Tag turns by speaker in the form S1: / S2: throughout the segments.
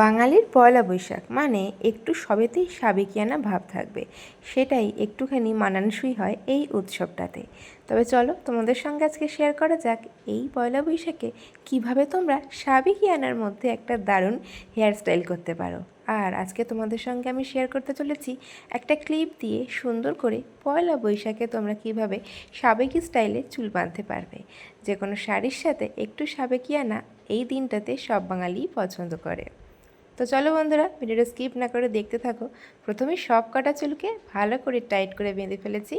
S1: বাঙালির পয়লা বৈশাখ মানে একটু সবেতেই সাবেকিয়ানা ভাব থাকবে। সেটাই একটুখানি মানানসই হয় এই উৎসবটাতে। তবে চলো তোমাদের সঙ্গে আজকে শেয়ার করা যাক এই পয়লা বৈশাখে কীভাবে তোমরা সাবেকিয়ানার মধ্যে একটা দারুণ হেয়ার স্টাইল করতে পারো। আর আজকে তোমাদের সঙ্গে আমি শেয়ার করতে চলেছি একটা ক্লিপ দিয়ে সুন্দর করে পয়লা বৈশাখে তোমরা কীভাবে সাবেকি স্টাইলে চুল বাঁধতে পারবে। যে কোনো শাড়ির সাথে একটু সাবেকিয়ানা এই দিনটাতে সব বাঙালিই পছন্দ করে। তো চলো বন্ধুরা, ভিডিওটা স্কিপ না করে দেখতে থাকো। প্রথমে সব কাটা চুলকে ভালো করে টাইট করে বেঁধে ফেলেছি।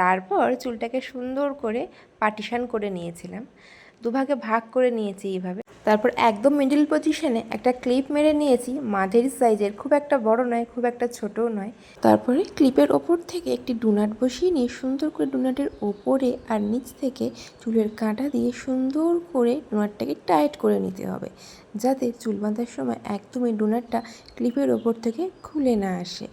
S1: তারপর চুলটাকে সুন্দর করে পার্টিশান করে নিয়েছিলাম। দুভাগে ভাগ করে নিয়েছি এইভাবে। তারপর একদম মিডিল পজিশনে একটা ক্লিপ মেরে নিয়েছি, মাঝের সাইজের খুব একটা বড় নয়, খুব একটা ছোটও নয়। তারপরে ক্লিপের ওপর থেকে একটি ডুনাট বসিয়ে নিয়ে সুন্দর করে ডুনাটের ওপরে আর নিচ থেকে চুলের কাঁটা দিয়ে সুন্দর করে ডোনাটটাকে টাইট করে নিতে হবে, যাতে চুল বাঁধার সময় একদমই ডোনাটটা ক্লিপের ওপর থেকে খুলে না আসে।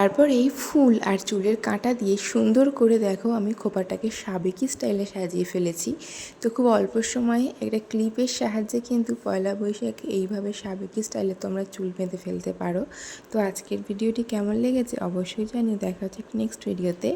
S1: তারপর এই ফুল আর চুলের কাঁটা দিয়ে সুন্দর করে দেখো আমি খোপাটাকে সাবেকি স্টাইলে সাজিয়ে ফেলেছি। তো খুব অল্প সময়ে একটা ক্লিপের সাহায্যে কিন্তু পয়লা বৈশাখ এইভাবে সাবেকি স্টাইলে তোমরা চুল বেঁধে ফেলতে পারো। তো আজকের ভিডিওটি কেমন লেগেছে অবশ্যই জানিয়ে দেখা হচ্ছে নেক্সট ভিডিওতে